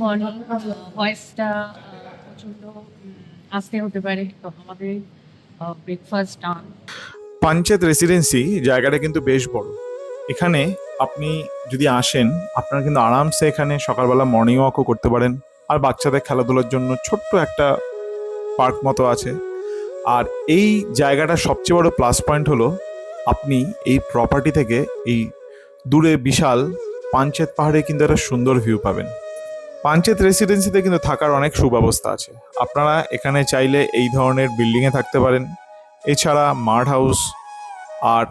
Morning ভয়েসটা প্রচণ্ড আস্তে হতে পারে। তো আমাদের ব্রেকফাস্ট ডান রেসিডেন্সি জায়গাটা কিন্তু বেশ বড়। এখানে আপনি যদি আসেন, আপনারা কিন্তু আরামসে এখানে সকালবেলা মর্নিং ওয়াকও করতে পারেন। আর বাচ্চাদের খেলাধুলার জন্য ছোট্ট একটা পার্ক মতো আছে। আর এই জায়গাটার সবচেয়ে বড় প্লাস পয়েন্ট হলো, আপনি এই প্রপার্টি থেকে এই দূরে বিশাল পাঞ্চেত পাহাড়ে কিন্তু একটা সুন্দর ভিউ পাবেন। পাঞ্চেত রেসিডেন্সিতে কিন্তু থাকার অনেক সুব্যবস্থা আছে। আপনারা এখানে চাইলে এই ধরনের বিল্ডিংয়ে থাকতে পারেন। এছাড়া মার্ড হাউস আর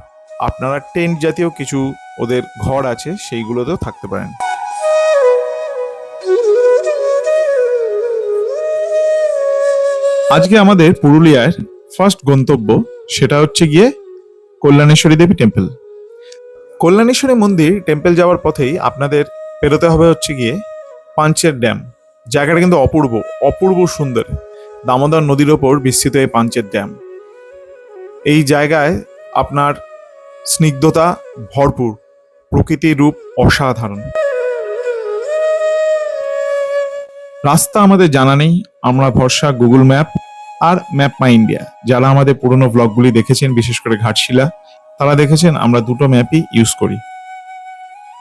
আপনারা টেন্ট জাতীয় কিছু ওদের ঘর আছে, সেইগুলোতেও থাকতে পারেন। আজকে আমাদের পুরুলিয়ার ফার্স্ট গন্তব্য সেটা হচ্ছে গিয়ে কল্যাণেশ্বরী দেবী টেম্পল কল্যাণেশ্বরী মন্দির টেম্পল যাওয়ার পথেই আপনাদের পেরোতে হবে হচ্ছে গিয়ে পাঞ্চের ড্যাম। জায়গাটা কিন্তু অপূর্ব অপূর্ব সুন্দর। দামোদর নদীর ওপর বিস্তৃত এই পাঞ্চের ড্যাম। এই জায়গায় আপনার স্নিগ্ধতা ভরপুর, প্রকৃতির রূপ অসাধারণ। রাস্তা আমাদের জানা নেই, আমরা ভরসা, গুগল ম্যাপ আর ম্যাপ মাই ইন্ডিয়া। যারা আমাদের পুরনো ব্লগগুলি দেখেছেন, বিশেষ করে ঘাটশিলা, তারা দেখেছেন আমরা দুটো ম্যাপই ইউজ করি।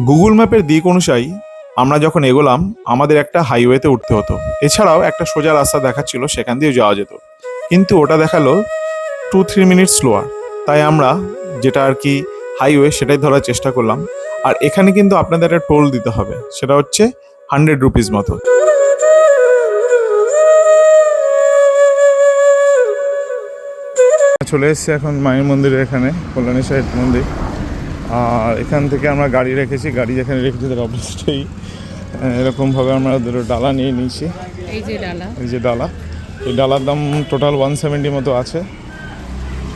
গুগল ম্যাপের দিক অনুযায়ী আমরা যখন এগোলাম, আমাদের একটা হাইওয়েতে উঠতে হতো। এছাড়াও একটা সোজা রাস্তা দেখাচ্ছিল, সেখান দিয়ে যাওয়া যেত। কিন্তু ওটা দেখাল টু থ্রি মিনিট স্লোয়ার তাই আমরা যেটা আর কি হাইওয়ে সেটাই ধরার চেষ্টা করলাম। আর এখানে কিন্তু আপনাদের একটা টোল দিতে হবে। সেটা হচ্ছে হান্ড্রেড রুপিস মতো। চলে এসেছি এখন মায়ের মন্দিরের এখানে, কল্যাণী সাহেব মন্দির। আর এখান থেকে আমরা গাড়ি রেখেছি। গাড়ি যেখানে রেখেছি তার অবশ্যই এরকমভাবে আমরা দুটো ডালা নিয়ে নিয়েছি। এই যে ডালা। এই যে ডালা। এই ডালার দাম টোটাল ওয়ান সেভেন্টি মতো আছে।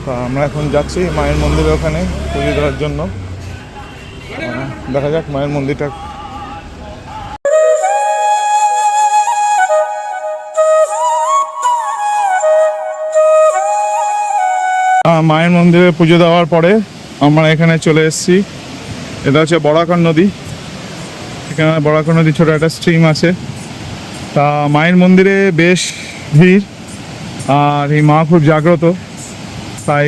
তা আমরা এখন যাচ্ছি মায়ের মন্দিরে ওখানে পুজো দেওয়ার জন্য। দেখা যাক মায়ের মন্দিরটা। মায়ের মন্দিরে পুজো দেওয়ার পরে আমরা এখানে চলে এসেছি। এটা হচ্ছে বরাকর নদী। এখানে বরাকর নদী ছোট একটা স্ট্রিম আছে। তা মায়ের মন্দিরে বেশ ভিড় আর এই মা খুব জাগ্রত। তাই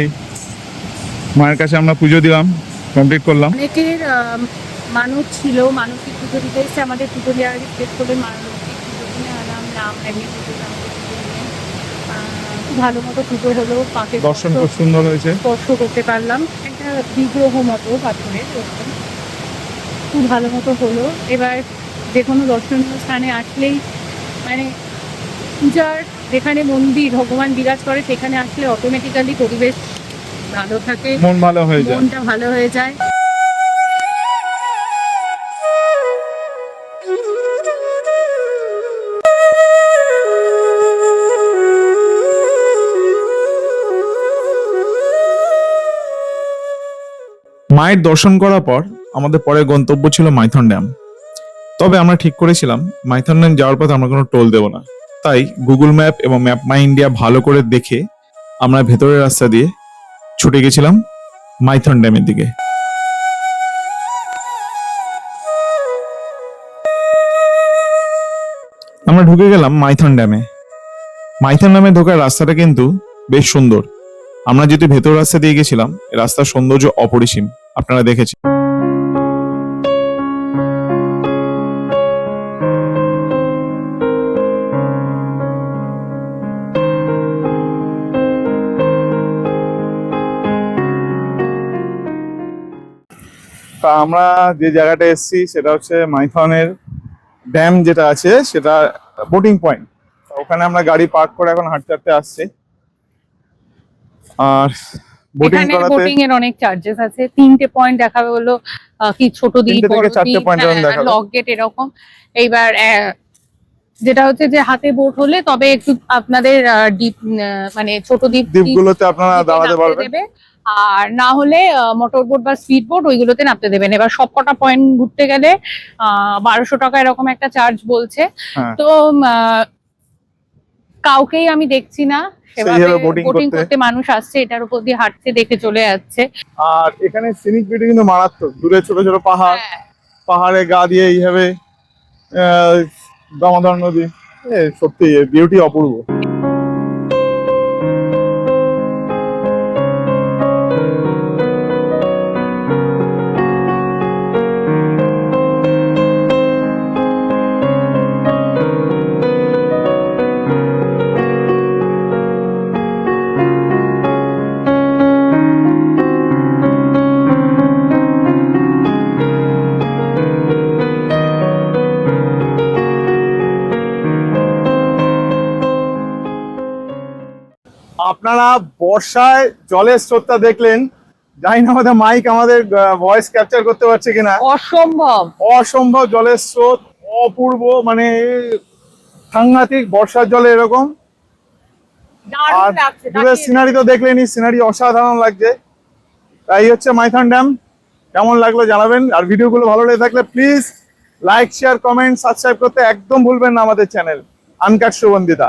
মায়ের কাছে আমরা পুজো দিলাম কমপ্লিট করলাম। অনেকের মানত ছিল মানসিক পুজো দিতে এসে আমাদের জিজ্ঞেস পুজো দিয়ে আনাম নাম এমনি পুজো ভালো মতো পুজো হলো পাকে দর্শন খুব সুন্দর হয়েছে। স্পর্শ করতে পারলাম। একটা বিগ্রহ মতো পাথরের ওরকম। খুব ভালো মতো হলো। এবার যে কোনো দর্শনীয় স্থানে আসলেই মানে পূজার যেখানে মন্দির ভগবান বিরাজ করে সেখানে আসলে অটোমেটিক্যালি পরিবেশ ভালো থাকে। মন ভালো হয়ে যায়। মনটা ভালো হয়ে যায়। মায়ের দর্শন করার পর আমাদের পরে গন্তব্য ছিল মাইথন ড্যাম। তবে আমরা ঠিক করেছিলাম, মাইথন ড্যাম যাওয়ার পথে আমরা কোনো টোল দেব না। তাই গুগল ম্যাপ এবং ম্যাপ মাই ইন্ডিয়া ভালো করে দেখে আমরা ভেতরের রাস্তা দিয়ে ছুটে গেছিলাম মাইথন ড্যামের দিকে। আমরা ঢুকে গেলাম মাইথন ড্যামে। মাইথন ড্যামে ঢোকার রাস্তাটা কিন্তু বেশ সুন্দর। আমরা যেহেতু ভেতর রাস্তা দিয়ে গেছিলাম, রাস্তার সৌন্দর্য অপরিসীম। আপনারা দেখেছেন। তা আমরা যে জায়গাটা এসেছি, সেটা হচ্ছে মাইথনের ড্যাম যেটা আছে, সেটা বোটিং পয়েন্ট ওখানে আমরা গাড়ি পার্ক করে এখন হাঁটতে হাঁটতে আসছি। আর বোটিং করাতে বোটিং এর অনেক চার্জেস আছে। তিনটে পয়েন্ট দেখাবে হলো কি ছোট তিনটে বড় চারটে এরকম লক গেট এরকম। এইবার যেটা হচ্ছে যে হাতে বোট হলে তবে একটু আপনাদের ডিপ মানে ছোট দ্বীপ দ্বীপগুলোতে আপনারা দাঁড়াতে পারবেন। আর না হলে মোটর বোট বা স্পিড বোট ওইগুলোতে নামতে দেবেন। এবার সব কটা পয়েন্ট ঘুরতে গেলে আহ বারোশো টাকা এরকম একটা চার্জ বলছে। হ্যাঁ। তো কাউকেই আমি দেখছি না। বোটিং করতে। মানুষ আসছে এটার উপর দিয়ে হাঁটছে দেখে চলে যাচ্ছে। আর এখানে সিনিক বিউটি কিন্তু মারাত্মক। দূরে ছোট ছোট পাহাড়। হ্যাঁ, পাহাড়ে গা দিয়ে এইভাবে দামোদর নদী। সত্যি বিউটি অপূর্ব। আপনারা বর্ষায় জলের স্রোতটা দেখলেন। জানি না আমাদের মাইক আমাদের ভয়েস ক্যাপচার করতে পারছে কিনা। অসম্ভব। অসম্ভব জলের স্রোত অপূর্ব মানে সাংঘাতিক বর্ষার জলে এরকম। আর দূরের সিনারি তো দেখলেনই সিনারি অসাধারণ লাগছে। তাই হচ্ছে মাইথন ড্যাম কেমন লাগল জানাবেন। আর ভিডিওগুলো ভালো লেগে থাকলে please like share comment subscribe করতে একদম ভুলবেন না আমাদের চ্যানেল আনকাট সুগন্ধিতা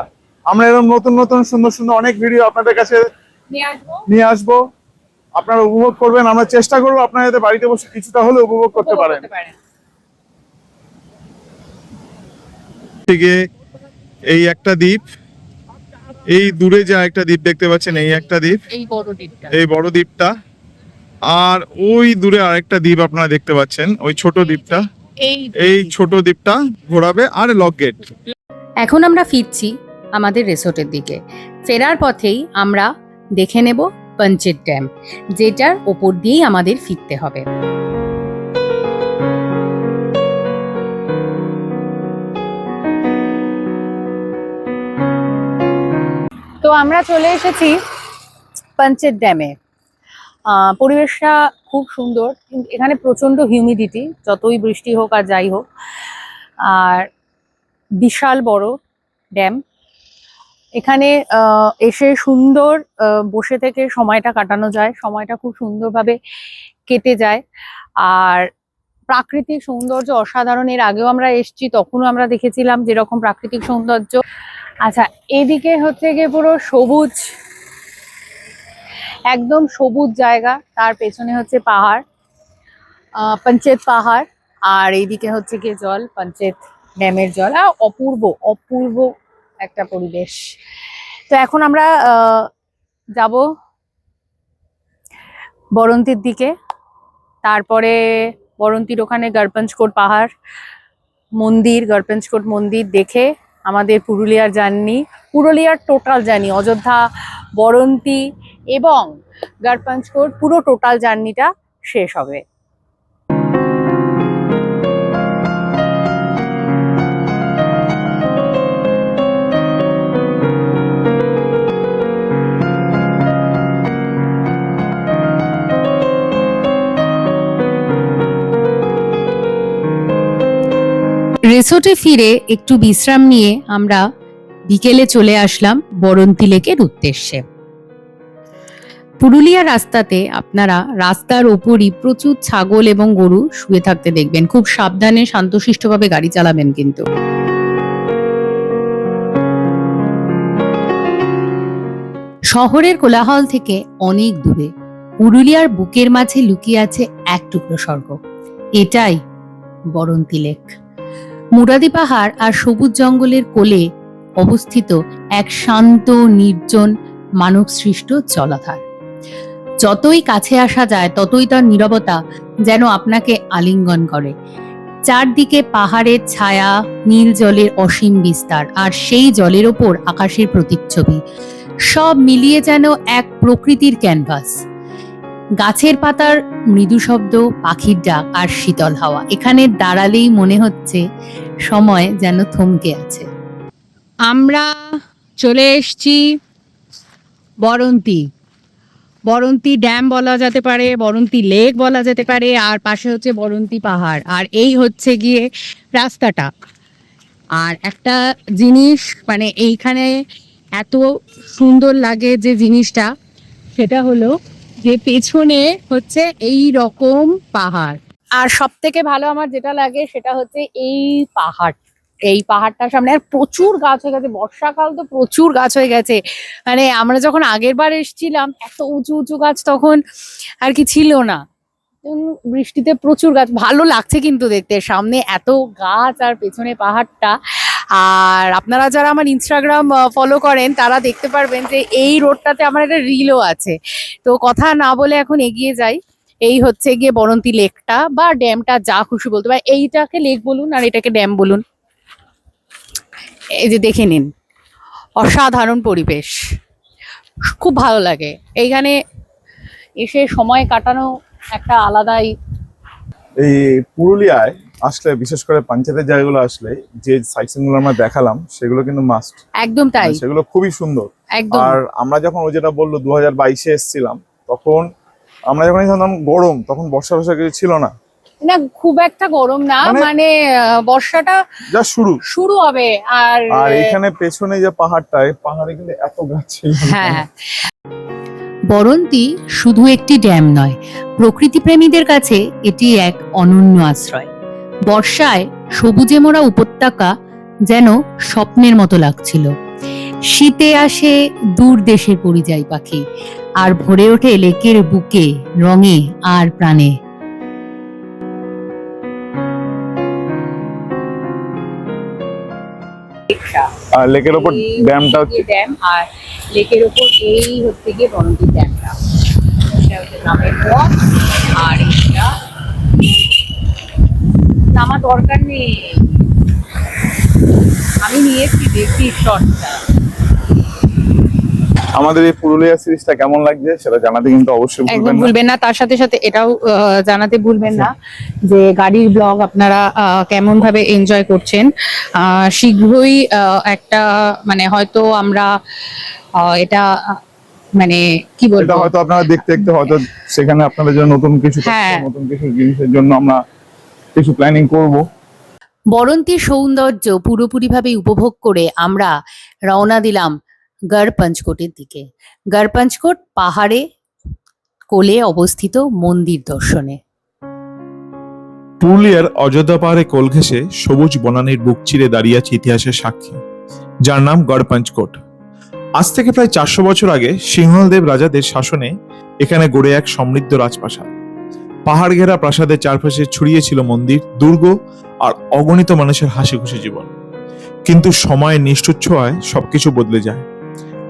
আমরা এরকম নতুন নতুন সুন্দর সুন্দর অনেক ভিডিও আপনাদের কাছে নিয়ে আসব। আপনারা উপভোগ করবেন আমরা চেষ্টা করব আপনারা যাতে বাড়িতে বসে কিছুটা হলে উপভোগ করতে পারেন। থেকে এই একটা দ্বীপ এই দূরে যা একটা দ্বীপ দেখতে পাচ্ছেন এই একটা দ্বীপ এই বড় দ্বীপটা। এই বড় দ্বীপটা আর ওই দূরে আরেকটা দ্বীপ আপনারা দেখতে পাচ্ছেন ওই ছোট দ্বীপটা। এই এই ছোট দ্বীপটা ঘোরাবে আর লক গেট এখন আমরা ফিরছি আমাদের রিসোর্টের দিকে। ফেরার পথেই আমরা দেখে নেব পঞ্চেত ড্যাম, যেটার ওপর দিয়েই আমাদের ফিরতে হবে। তো আমরা চলে এসেছি পঞ্চেত ড্যামে। পরিবেশটা খুব সুন্দর এখানে প্রচণ্ড হিউমিডিটি যতই বৃষ্টি হোক আর যাই হোক। আর বিশাল বড় ড্যাম। এখানে এসে সুন্দর বসে থেকে সময়টা কাটানো যায়। সময়টা খুব সুন্দরভাবে কেটে যায়। আর প্রাকৃতিক সৌন্দর্য অসাধারণ। এর আগেও আমরা এসেছি, তখনও আমরা দেখেছিলাম যেরকম প্রাকৃতিক সৌন্দর্য। আচ্ছা এদিকে হচ্ছে গিয়ে পুরো সবুজ, একদম সবুজ জায়গা। তার পেছনে হচ্ছে পাহাড় পঞ্চেত পাহাড়। আর এইদিকে হচ্ছে গিয়ে জল, পঞ্চেত ড্যামের জল। অপূর্ব অপূর্ব একটা পরিবেশ। তো এখন আমরা যাব বরন্তির দিকে। তারপরে বরন্তির ওখানে গড়পঞ্চকোট পাহাড়, মন্দির, গড়পঞ্চকোট মন্দির দেখে আমাদের পুরুলিয়ার জার্নি, পুরুলিয়ার টোটাল জার্নি, অযোধ্যা, বরন্তি এবং গড়পঞ্চকোট, পুরো টোটাল জার্নিটা শেষ হবে। রিসোর্টে ফিরে একটু বিশ্রাম নিয়ে আমরা বিকেলে চলে আসলাম বরন্তি লেকের উদ্দেশ্যে। পুরুলিয়া রাস্তাতে আপনারা রাস্তার ওপরই প্রচুর ছাগল এবং গরু শুয়ে থাকতে দেখবেন। খুব সাবধানে, শান্তশিষ্টভাবে গাড়ি চালাবেন কিন্তু। শহরের কোলাহল থেকে অনেক দূরে, পুরুলিয়ার বুকের মাঝে লুকিয়ে আছে এক টুকরো স্বর্গ। এটাই বরন্তি লেক। মুরাদি পাহাড় আর সবুজ জঙ্গলের কোলে অবস্থিত এক শান্ত, নির্জন মানব সৃষ্ট জলাধার। যতই কাছে আসা যায়, ততই তার নীরবতা যেন আপনাকে আলিঙ্গন করে। চারদিকে পাহাড়ের ছায়া, নীল জলের অসীম বিস্তার আর সেই জলের ওপর আকাশের প্রতিচ্ছবি। সব মিলিয়ে যেন এক প্রকৃতির ক্যানভাস। গাছের পাতার মৃদু শব্দ, পাখির ডাক আর শীতল হাওয়া। এখানে দাঁড়ালেই মনে হচ্ছে সময় যেন থমকে আছে। আমরা চলে এসছি বরন্তি। বরন্তি ড্যাম বলা যেতে পারে, বরন্তি লেক বলা যেতে পারে, আর পাশে হচ্ছে বরন্তি পাহাড়। আর এই হচ্ছে গিয়ে রাস্তাটা। আর একটা জিনিস মানে এইখানে এত সুন্দর লাগে যে জিনিসটা, সেটা হলো যে পেছনে হচ্ছে এই রকম পাহাড়। আর সব থেকে ভালো আমার যেটা লাগে সেটা হচ্ছে এই পাহাড়। এই পাহাড়টার সামনে আর প্রচুর গাছ হয়ে গেছে, বর্ষাকাল তো প্রচুর গাছ হয়ে গেছে। মানে আমরা যখন আগের বার এসেছিলাম, এত উঁচু উঁচু গাছ তখন আর কি ছিল না। বৃষ্টিতে প্রচুর গাছ, ভালো লাগছে কিন্তু দেখতে। সামনে এত গাছ আর পেছনে পাহাড়টা। আর আপনারা যারা আমার ইনস্টাগ্রাম ফলো করেন, তারা দেখতে পারবেন যে এই রোডটাতে আমার একটা রিলও আছে। তো কথা না বলে এখন এগিয়ে যাই। এই হচ্ছে গিয়ে বরন্তি লেকটা বা ড্যামটা, যা খুশি বলতে পারে এইটাকে লেক বলুন আর এটাকে ড্যাম বলুন। এই যে দেখে নিন। অসাধারণ পরিবেশ। খুব ভালো লাগে। এইখানে এসে সময় কাটানো একটা আলাদাই এই পুরুলিয়ায় আসলে বিশেষ করে পঞ্চায়েতের জায়গাগুলো আসলে যে সাইটগুলো আমরা দেখালাম সেগুলো কিন্তু মাস্ট একদম তাই। সেগুলো খুবই সুন্দর। একদম। আর আমরা যখন ও যেটা বলল দু হাজার বাইশে এসেছিলাম তখন আমরা যখন এখানে গরম তখন বর্ষা বর্ষা কিছু ছিল না। না খুব একটা গরম না মানে- মানে বর্ষাটা যা শুরু। শুরু হবে আর আর এখানে পেছনে যে পাহাড়টা এই পাহাড়ে কিন্তু এত গাছ ছিল হ্যাঁ। বরন্তি শুধু একটি ড্যাম নয় প্রকৃতিপ্রেমীদের কাছে এটি এক অনন্য আশ্রয়। বর্ষায় সবুজে মোড়া উপত্যকা যেন স্বপ্নের মতো লাগছিল। শীতে আসে দূর দেশের পরিযায়ী পাখি আর ভরে ওঠে লেকের বুকে রঙে আর প্রাণে। আর লেকের ওপর ড্যামটা হচ্ছে ড্যাম আর লেকের ওপর এই হচ্ছে গিয়ে বরন্তি ড্যামটা। এটা হচ্ছে পথ আর এটা নামা দরকার নেই। আমি নিয়েছি দেখি শর্টটা আমাদের এই পুরুলিয়া সিরিজটা কেমন লাগছে সেটা জানাতে কিন্তু অবশ্যই একদম ভুলবেন না। তার সাথে সাথে এটাও জানাতে ভুলবেন না যে গাড়ির ব্লগ আপনারা কেমন ভাবে এনজয় করছেন। শীঘ্রই একটা মানে হয়তো আমরা এটা মানে কি এটা বলব হয়তো আপনারা দেখতে দেখতে হয়তো সেখানে আপনাদের জন্য নতুন কিছু হ্যাঁ। নতুন কিছু জিনিসের জন্য আমরা কিছু প্ল্যানিং করব। বরন্তির সৌন্দর্য পুরোপুরিভাবে উপভোগ করে আমরা রওনা দিলাম গড় পঞ্চকোটের দিকে। গড় পঞ্চকোট পাহাড়ে কোলে অবস্থিত মন্দির দর্শনে। পুরুলিয়ার অযোধ্যা পাহাড়ে কোল ঘেঁষে সবুজ বনানীর বুক চিরে দাঁড়িয়ে আছে ইতিহাসের সাক্ষী যার নাম গড়পাঞ্চকোট। আজ থেকে প্রায় চারশো বছর আগে সিংহলদেব রাজাদের শাসনে এখানে গড়ে এক সমৃদ্ধ রাজপ্রাসাদ। পাহাড় ঘেরা প্রাসাদের চারপাশে ছড়িয়ে ছিল মন্দির, দুর্গ আর অগণিত মানুষের হাসি খুশি জীবন। কিন্তু সময়ের নিষ্ঠুর ছোঁয়ায় সবকিছু বদলে যায়।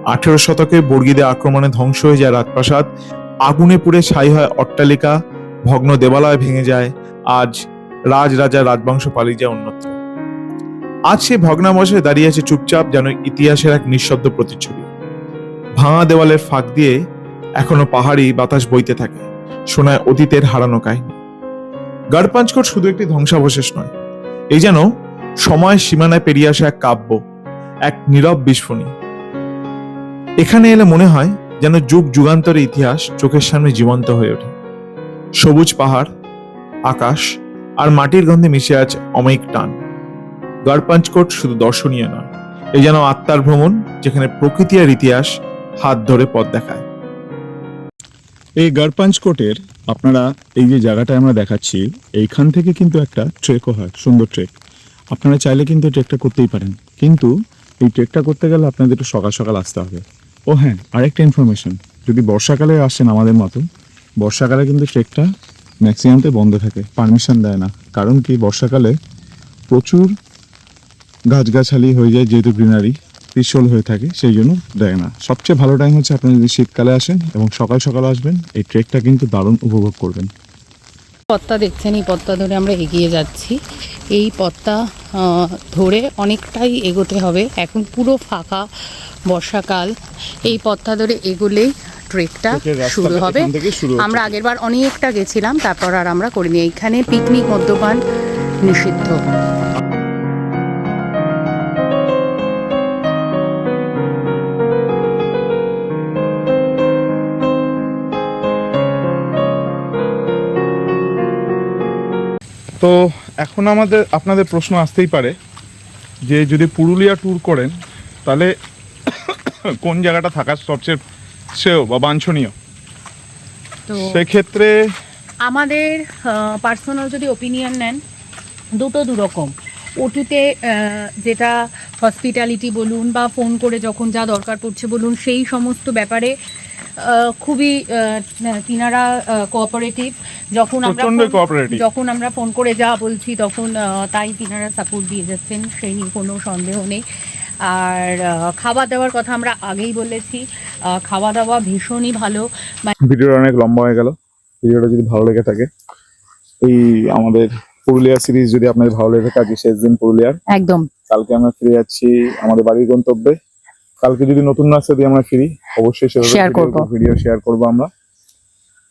আঠেরো শতকে বর্গীদের আক্রমণে ধ্বংস হয়ে যায় রাজপ্রাসাদ, আগুনে পুড়ে ছাই হয় অট্টালিকা, ভগ্ন দেবালয় ভেঙে যায়, আজ রাজ রাজা রাজবংশ পালিয়ে যায় অন্যত্র। আজ সে ভগ্নাবশে দাঁড়িয়ে আছে চুপচাপ যেন ইতিহাসের এক নিঃশব্দ প্রতিচ্ছবি। ভাঙা দেওয়ালের ফাঁক দিয়ে এখনও পাহাড়ি বাতাস বইতে থাকে। শোনায় অতীতের হারানো কাহিনী। গড়পাঞ্চকোট শুধু একটি ধ্বংসাবশেষ নয়, এই যেন সময়ের সীমানায় পেরিয়ে আসা এক কাব্য, এক নীরব বিস্ফোরণী। এখানে এলে মনে হয় যেন যুগ যুগান্তরের ইতিহাস চোখের সামনে জীবন্ত হয়ে ওঠে। সবুজ পাহাড়, আকাশ আর মাটির গন্ধে মিশে আছে অমায়িক টান। গড়পাঞ্চকোট শুধু দর্শনীয় নয় এই যেন আত্মার ভ্রমণ যেখানে প্রকৃতি আর ইতিহাস হাত ধরে পথ দেখায়। এই গড়পাঞ্চকোটের আপনারা এই যে জায়গাটা আমরা দেখাচ্ছি, এইখান থেকে কিন্তু একটা ট্রেকও হয়, সুন্দর ট্রেক আপনারা চাইলে কিন্তু ট্রেকটা করতেই পারেন। কিন্তু এই ট্রেকটা করতে গেলে আপনাদের একটু সকাল সকাল আসতে হবে। ও হ্যাঁ আরেকটা ইনফরমেশন যদি বর্ষাকালে আসেন আমাদের মতো, বর্ষাকালে কিন্তু ট্রেকটা ম্যাক্সিমামতে বন্ধ থাকে পারমিশন দেয় না। কারণ কি, বর্ষাকালে প্রচুর গাছগাছালি হয়ে যায় যেহেতু গ্রিনারি পিছল হয়ে থাকে সেই জন্য দেয় না। সবচেয়ে ভালো টাইম হচ্ছে আপনি যদি শীতকালে আসেন এবং সকাল সকাল আসবেন এই ট্রেকটা কিন্তু দারুণ উপভোগ করবেন। পথটা দেখছেন এই পথটা ধরে আমরা এগিয়ে যাচ্ছি। এই পথটা আহ, ধরে অনেকটাই এগোতে হবে। এখন পুরো ফাঁকা বর্ষাকাল। এই পথটা ধরে এগোলেই ট্রেকটা শুরু হবে। আমরা আগেরবার অনেকটা গেছিলাম তারপর আর আমরা করিনি। এইখানে পিকনিক মদ্যপান নিষিদ্ধ। তো এখন আমাদের আপনাদের প্রশ্ন আসতেই পারে যে যদি পুরুলিয়া ট্যুর করেন তাহলে কোন জায়গাটা থাকার সবচেয়ে শ্রেয় বা বাঞ্ছনীয়? তো সেক্ষেত্রে আমাদের পার্সোনাল যদি ওপিনিয়ন নেন দুটো দুরকম। ওটুতে যেটা হসপিটালিটি বলুন বা ফোন করে যখন যা দরকার পড়ছে বলুন সেই সমস্ত ব্যাপারে আহ, খুবই আহ, তিনারা কোঅপারেটিভ যখন আমরা যখন আমরা ফোন করে যা বলছি তখন আহ, তাই তিনারা সাপোর্ট দিয়ে যাচ্ছেন সেই নিয়ে কোনো সন্দেহ নেই। আর আহ, খাওয়া দাওয়ার কথা আমরা আগেই বলেছি। আহ, খাওয়া দাওয়া ভীষণই ভালো। ভিডিওটা অনেক লম্বা হয়ে গেল। ভিডিওটা যদি ভালো লেগে থাকে এই আমাদের পুরুলিয়া সিরিজ যদি আপনাদের ভালো লেগে থাকে শেষ দিন পুরুলিয়ার। একদম। কালকে আমরা ফিরে যাচ্ছি আমাদের বাড়ির গন্তব্যে। কালকে যদি নতুন রাস্তা দিয়ে আমরা ফিরি অবশ্যই করব। ভিডিও শেয়ার করব আমরা।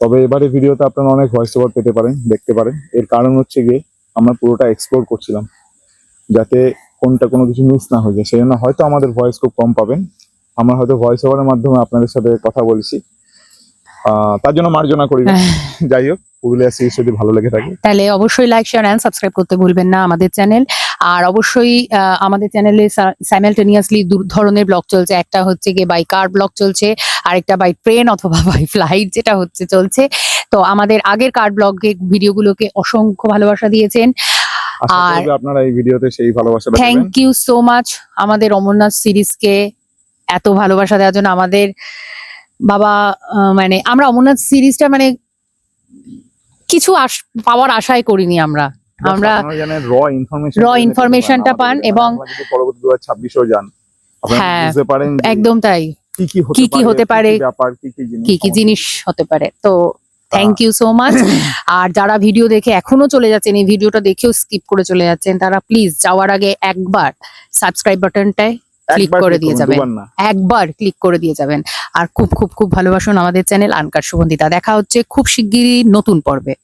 তবে এবারে ভিডিওতে আপনারা অনেক ভয়েস ওভার পেতে পারেন দেখতে পারেন। এর কারণ হচ্ছে গিয়ে আমরা পুরোটা এক্সপ্লোর করছিলাম যাতে কোনটা কোনো কিছু মিস না হয়ে যায়। সেই জন্য হয়তো আমাদের ভয়েস খুব কম পাবেন। আমরা হয়তো ভয়েস ওভারের মাধ্যমে আপনাদের সাথে কথা বলছি। তার জন্য মার্জনা করি। যাই হোক পুরুলিয়া সিরিজ যদি ভালো লেগে থাকে। তাহলে অবশ্যই লাইক শেয়ার অ্যান্ড সাবস্ক্রাইব করতে ভুলবেন না আমাদের চ্যানেল আর অবশ্যই আমাদের চ্যানেলে সাইমালটেনিয়াসলি দু ধরনের ব্লগ চলছে। একটা হচ্ছে গিয়ে বাই কার ব্লগ চলছে আরেকটা বাই ট্রেন অথবা বাই ফ্লাইট যেটা হচ্ছে চলছে। তো আমাদের আগের কার ব্লগে ভিডিওগুলোকে অসংখ্য ভালোবাসা দিয়েছেন। আর- আপনারা এই ভিডিওতে সেই ভালোবাসাটা দেবেন। থ্যাংক ইউ সো মাচ আমাদের অমরনাথ সিরিজকে এত ভালোবাসা দেওয়ার জন্য আমাদের বাবা মানে আমরা অমরনাথ সিরিজটা মানে কিছু পাওয়ার আশাই করিনি আমরা। আমরা র ইনফরমেশন raw information টা পান এবং- পরবর্তী দু হাজার যান আপনারা হ্যাঁ, বুঝতে পারেন একদম তাই। কি কি হতে কি কি হতে পারে, কি কি জিনিস হতে পারে। তো থ্যাংক ইউ সো মাচ আর যারা ভিডিও দেখে এখনও চলে যাচ্ছেন এই ভিডিওটা দেখেও স্কিপ করে চলে যাচ্ছেন তারা প্লিজ যাওয়ার আগে একবার সাবস্ক্রাইব বাটনটায় একবার করে দিয়ে যাবেন। একবার ক্লিক করে দিয়ে যাবেন। আর খুব খুব খুব ভালোবাসুন আমাদের চ্যানেল আনকার সুগন্ধিতা দেখা হচ্ছে খুব শিগগিরই নতুন পর্বে।